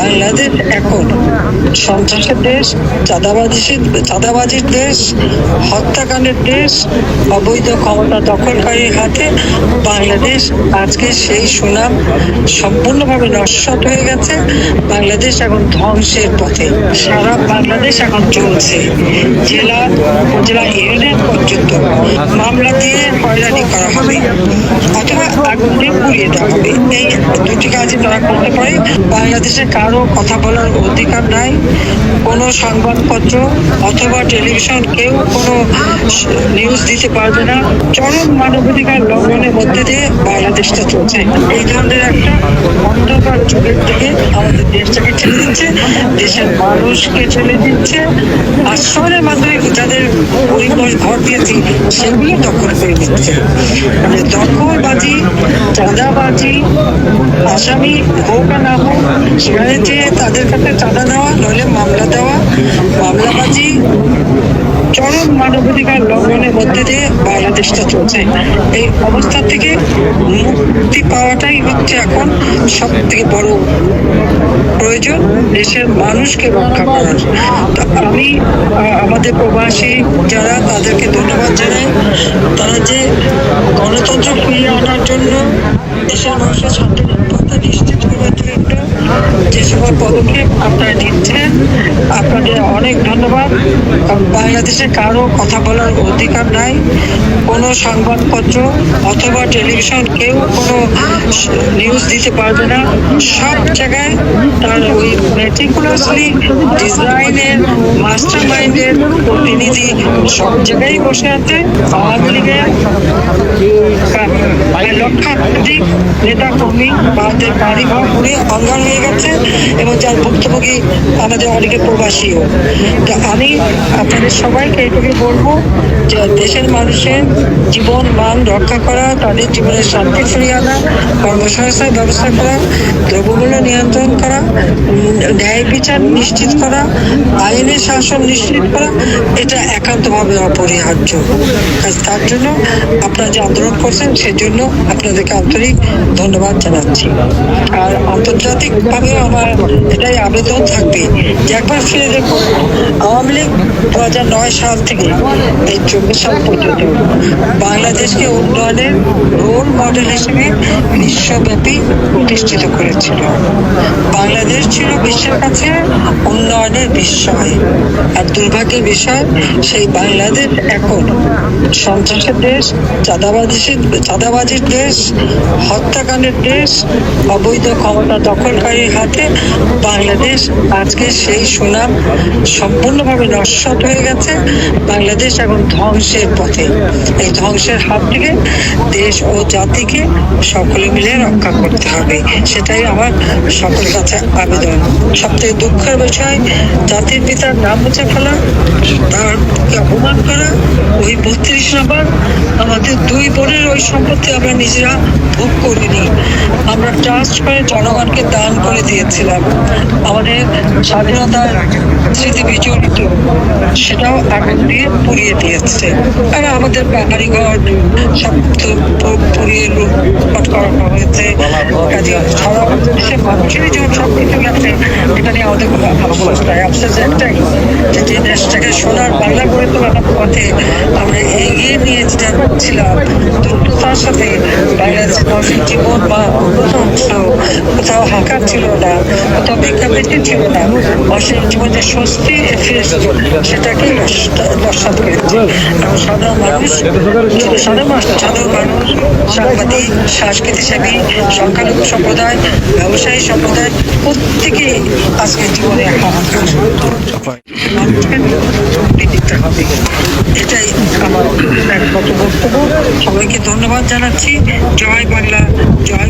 বাংলাদেশ এখন সন্ত্রাসের দেশ চাঁদাবাজির চাঁদাবাজির দেশ, হত্যাকাণ্ডের দেশ, অবৈধ ক্ষমতা দখলকারীর হাতে বাংলাদেশ আজকে সেই সুনাম সম্পূর্ণভাবে নস্বাত হয়ে গেছে। বাংলাদেশ এখন ধ্বংসের পথে। সারা বাংলাদেশ এখন চলছে। জেলা, উপজেলা ইউনিয়ন পর্যন্ত মামলা দিয়ে হয়রানি করা হবে। অথবা আগুন দিয়ে পুড়িয়ে দেওয়া হবে। এই দুটি কাজই তারা করতে পারে। বাংলাদেশে কারও কথা বলার অধিকার নাই। কোনো সংবাদপত্র অথবা টেলিভিশন কেউ কোনো নিউজ দিতে পারবে না। চরম মানবাধিকার লঙ্ঘনের মধ্যে দিয়ে বাংলাদেশটা চলছে। এই ধরনের একটা অন্ধকার যুগের দিকে আমাদের দেশটাকে ঠেলে দিচ্ছে। দেশের মানুষকে ঠেলে দিচ্ছে। আশ্রয়ের মাধ্যমে যাদের পরিবেশ ঘর দিয়েছি, সেগুলো দখল করে দিচ্ছে মানে দখলবাজি চাঁদাবাজি, আসামি হোক আর না হোক, সেখানে যে তাদের কাছে চাঁদা নেওয়া, নইলে মামলা দেওয়া, মামলাবাজি, চরম মানবাধিকার লঙ্ঘনের মধ্যে দিয়ে বাংলাদেশটা চলছে। এই অবস্থা থেকে মুক্তি পাওয়াটাই হচ্ছে এখন সব থেকে বড় প্রয়োজন দেশের মানুষকে রক্ষা করার। আমি আমাদের প্রবাসী যারা, তাদেরকে ধন্যবাদ জানাই। তারা যে গণতন্ত্র দেশের মানুষের ছাত্র নিরাপত্তা নিশ্চিত করার জন্য যে সকল পদক্ষেপ আপনারা নিচ্ছেন আপনাদের অনেক ধন্যবাদ। বাংলাদেশে কারও কথা বলার অধিকার নাই, কোনো সংবাদপত্র অথবা টেলিভিশন কেউ কোনো নিউজ দিতে পারবে না। সব জায়গায় তার ওই মেটিকুলাসলি ডিজাইনের মাস্টার মাইন্ডের প্রতিনিধি সব জায়গায় বসে আছে। আওয়ামী লীগের প্রায় লক্ষাধিক নেতা কর্মী আমাদের বাড়ি ঘর পুড়ে হয়ে গেছে এবং যার ভুক্তভোগী আমাদের অনেকে প্রবাসীও তো আমি আপনাদের সবাইকে এটুকু বলব যে দেশের মানুষের জীবন মান রক্ষা করা, তাদের জীবনের শান্তি ফিরিয়ে আনা কর্মসংস্থান ব্যবস্থা করা, দ্রব্যমূল্য নিয়ন্ত্রণ করা ন্যায় বিচার নিশ্চিত করা, আইনের শাসন নিশ্চিত করা, এটা একান্তভাবে অপরিহার্য। তার জন্য আপনারা যে আন্দোলন করছেন সেজন্য আপনাদেরকে আন্তরিক ধন্যবাদ জানাচ্ছি। আর আন্তর্জাতিকভাবেও আমার এটাই আবেদন থাকবে একবার ফিরে দেখুন আওয়ামী লীগ দু হাজার নয় সাল থেকে এই চব্বিশ সাল পর্যন্ত বাংলাদেশকে উন্নয়নের রোল মডেল হিসেবে বিশ্বব্যাপী প্রতিষ্ঠিত করেছিল। বাংলাদেশ ছিল বিশ্বের কাছে উন্নয়নের বিস্ময়। আর দুর্ভাগ্যের বিষয়, সেই বাংলাদেশ এখন সন্ত্রাসের দেশ চাঁদাবাজির চাঁদাবাজির দেশ, হত্যাকাণ্ডের দেশ, অবৈধ ক্ষমতা দখলকারীর হাতে বাংলাদেশ আজকে সেই সুনাম সম্পূর্ণভাবে নস্বাত হয়ে গেছে। বাংলাদেশ এখন ধ্বংসের পথে। এই ধ্বংসের হাত থেকে দেশ ও জাতিকে সকলে মিলে রক্ষা করতে হবে। সেটাই আমার সকলের কাছে আবেদন। সবথেকে দুঃখের বিষয়, জাতির পিতার নাম মুছে ফেলা তারকে অপমান করা, ওই বত্রিশ নম্বর, আমাদের দুই বোনের ওই সম্পত্তি আমরা নিজেরা ভোগ করিনি। আমরা ট্রাস্ট করে জনগণকে দান করে দিয়েছিলাম। আমাদের স্বাধীনতার স্মৃতি বিজড়িত সেটাও আগুন দিয়ে পুড়িয়ে দিয়েছে। আর আমাদের বাড়িঘর সব পুড়িয়ে লুটপাট করা হয়েছে। কাজে সারা দেশের সব কিছু গেছে এটা নিয়ে আমাদের কোনো আফসোস নাই। আফসোস একটাই যে যে দেশটাকে সোনার বাংলা করে তোলার পথে আমরা এগিয়ে নিয়ে যাচ্ছিলাম দ্রুততার সাথে বাংলাদেশের মানুষের জীবন বা উন্নত অংশ কোথাও হাঁকার ছিল না, কোথাও ভিক্ষাবৃত্তি ছিল না। মানুষের জীবনে স্বস্তি ফিরে এসেছিল সেটাকে নস্বাত করেছে সাধারণ মানুষ সাধারণ মানুষ সাধারণ মানুষ, সাংবাদিক সংস্কৃতিসেবী সংখ্যালঘু সম্প্রদায়, ব্যবসায়ী সম্প্রদায় প্রত্যেকেই আজকে জীবনে হাহাকার মানুষকে মুক্তি হবে। এটাই আমার একমাত্র বক্তব্য। সবাইকে ধন্যবাদ জানাচ্ছি। জয় বাংলা জয়!